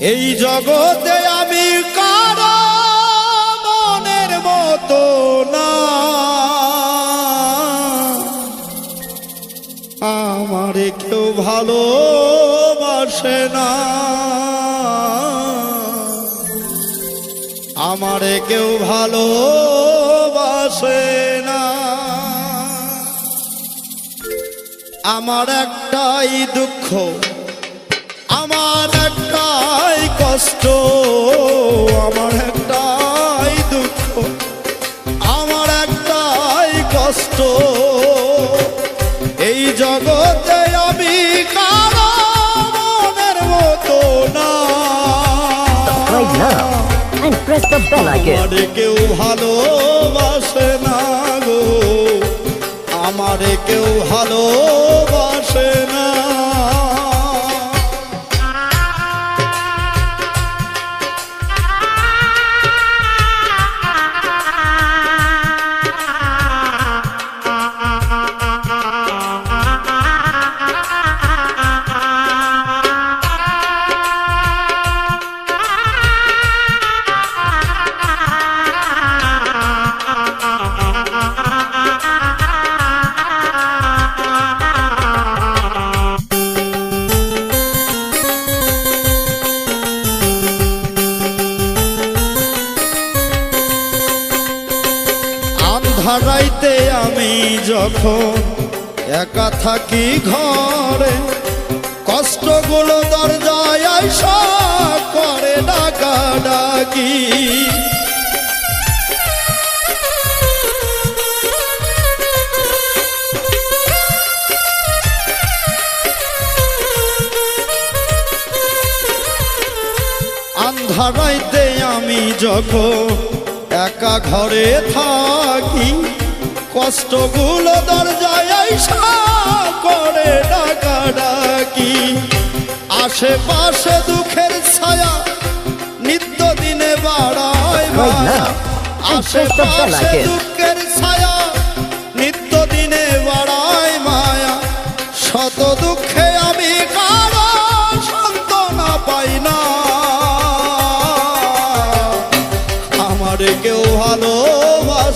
এই জগতে আমি কারও মনের মতো না। আমার কেউ ভালোবাসে না। আমার কেউ ভালোবাসে না। আমার একটাই দুঃখ, আমার কষ্ট আমার একটাই দুঃখ আমার একটাই কষ্ট এই জগতে আমি কারও মনের মতো না. আমারে কেউ ভালোবাসে না গো আমারে কেউ ভালোবাসে আন্ধারাইতে আমি যখন একা থাকি ঘরে কষ্টগুলো দরজায় করে ডাকা ডাকি আন্ধারাইতে আমি যখন একা ঘরে থাকি কষ্টগুলো দরজায় করে ডাকা ডাকি আশেপাশে দুঃখের ছায়া নিত্য দিনে বাড়ায় আশেপাশে দুঃখের ছায়া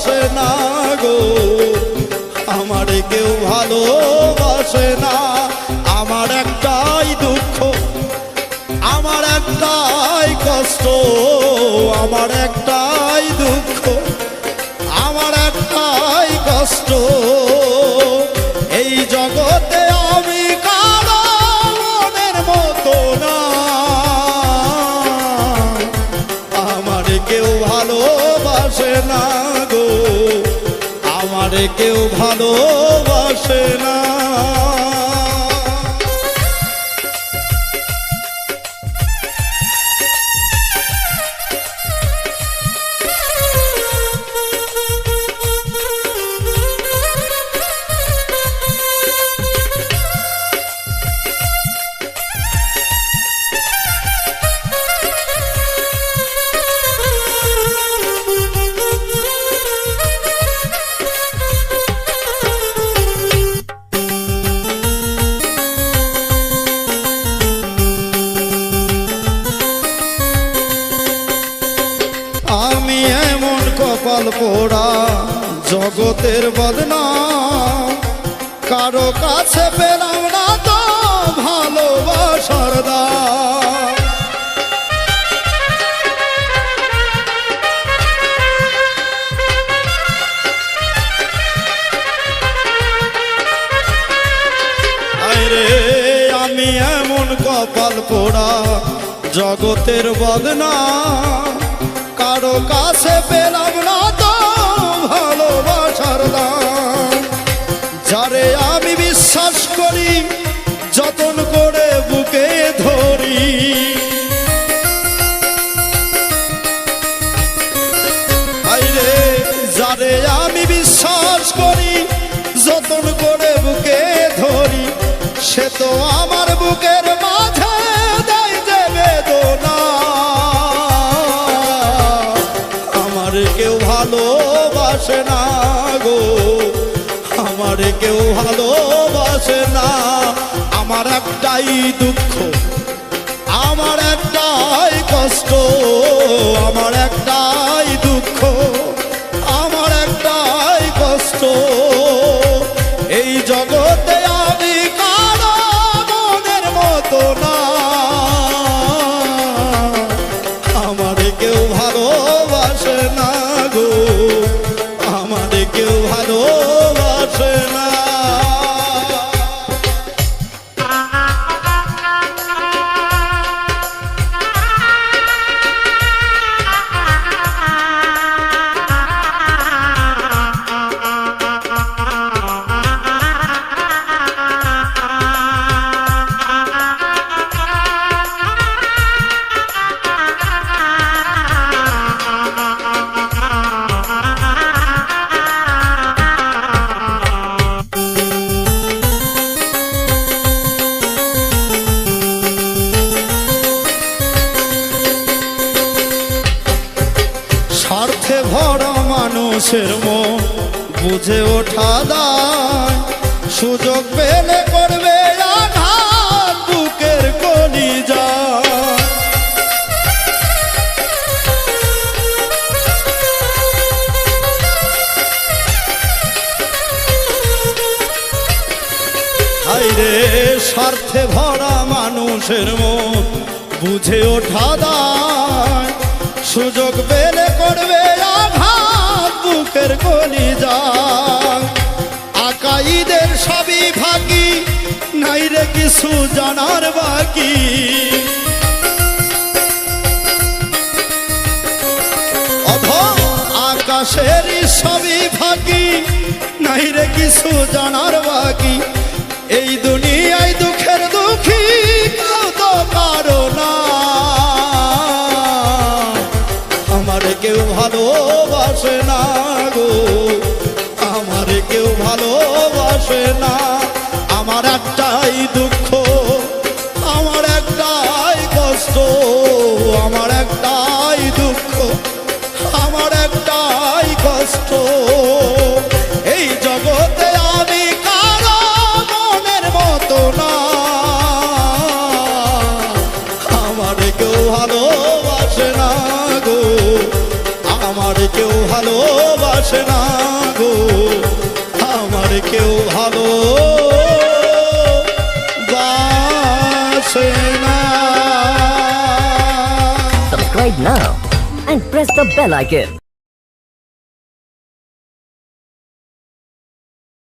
ভালোবাসে না গো। আমার কেউ ভালোবাসে না। আমার একটাই দুঃখ, আমার একটাই কষ্ট, আমার একটাই কেউ ভালোবাসে না। কপাল পোড়া জগতের বদনা। কারও কাছে পেলাম না তো ভালোবাসার আরে আমি এমন কপাল পোড়া জগতের বদনা। কারও কাছে পেলাম না ভালোবাসার দাম যারে আমি বিশ্বাস করি, যতন করে বুকে ধরি। যারে আমি বিশ্বাস করি, যতন করে বুকে ধরি, সে তো আমার বুকের মাঝে না আমার একটাই দুঃখ মানুষের মন বুঝে ওঠা দায় সুযোগ পেলে করবে স্বার্থে ভরা মানুষের মন বুঝে ওঠা দায় সুযোগ পেলে করবে আঘাত কলি গলি যায় আকাইদের সবই ভাগি নাই রে কিছু জানার বাকি। আকাশের সবই ভাগি নাই রে কিছু জানার বাকি। ভালোবাসে না। আমার একটাই দুঃখ, আমার একটাই কষ্ট, আমার একটাই দুঃখ, আমার একটাই কষ্ট। এই জগতে আমি কারও মনের মতো না। আমার কেউ ভালোবাসে না গো, আমার কেউ ভালোবাসে না। কেউ ভালো বাসে না Subscribe now and press the bell icon.